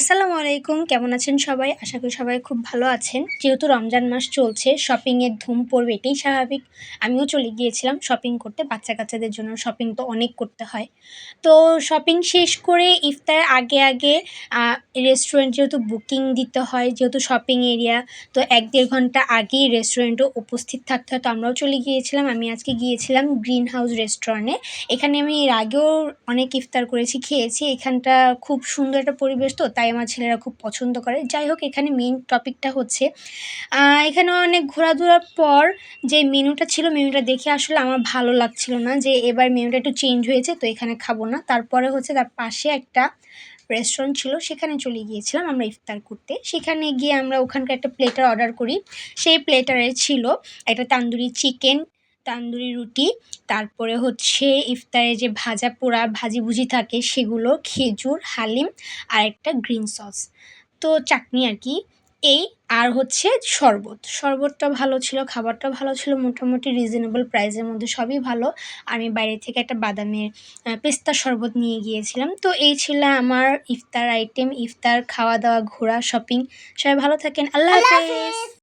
আসসালামু আলাইকুম, কেমন আছেন সবাই? আশা করি সবাই খুব ভালো আছেন। যেহেতু রমজান মাস চলছে শপিংয়ের ধুম পড়বে, এটাই স্বাভাবিক। আমিও চলে গিয়েছিলাম শপিং করতে বাচ্চা কাচ্চাদের জন্য শপিং তো অনেক করতে হয়। তো শপিং শেষ করে ইফতার আগে আগে রেস্টুরেন্ট যেহেতু বুকিং দিতে হয়, যেহেতু শপিং এরিয়া তো এক দেড় ঘণ্টা আগেই রেস্টুরেন্টে উপস্থিত থাকতে হয়। তো আমরাও চলে গিয়েছিলাম। আমি আজকে গিয়েছিলাম গ্রিন হাউস রেস্টুরেন্টে এখানে আমি এর আগেও অনেক ইফতার করেছি, খেয়েছি। এখানটা খুব সুন্দর একটা পরিবেশ তো, তাই আমার ছেলেরা খুব পছন্দ করে। যাই হোক, এখানে মেইন টপিকটা হচ্ছে এখানে অনেক ঘোরাধুরার পর যে মেনুটা ছিল, মেনুটা দেখে আসলে আমার ভালো লাগছিল না যে এবার মেনুটা একটু চেঞ্জ হয়েছে, তো এখানে খাব না। তারপরে হচ্ছে তার পাশে একটা রেস্টুরেন্ট ছিল, সেখানে চলে গিয়েছিলাম আমরা ইফতার করতে। সেখানে গিয়ে আমরা ওখানকার একটা প্লেটার অর্ডার করি। সেই প্লেটারে ছিল একটা তান্দুরি চিকেন তান্দুরি রুটি, তারপরে হচ্ছে ইফতারে যে ভাজা পোড়া, ভাজি ভুজি থাকে সেগুলো খেজুর, হালিম আর একটা গ্রিন সস তো চাটনি আর কি। এই, আর হচ্ছে শরবত। শরবতটা ভালো ছিল, খাবারটা ভালো ছিল, মোটামুটি রিজনেবল প্রাইসের মধ্যে সবই ভালো। আমি বাইরে থেকে একটা বাদামের পেস্তা শরবত নিয়ে গিয়েছিলাম। তো এই ছিল আমার ইফতার আইটেম ইফতার খাওয়া দাওয়া ঘোরা শপিং সবাই ভালো থাকেন। আল্লাহ হাফেজ!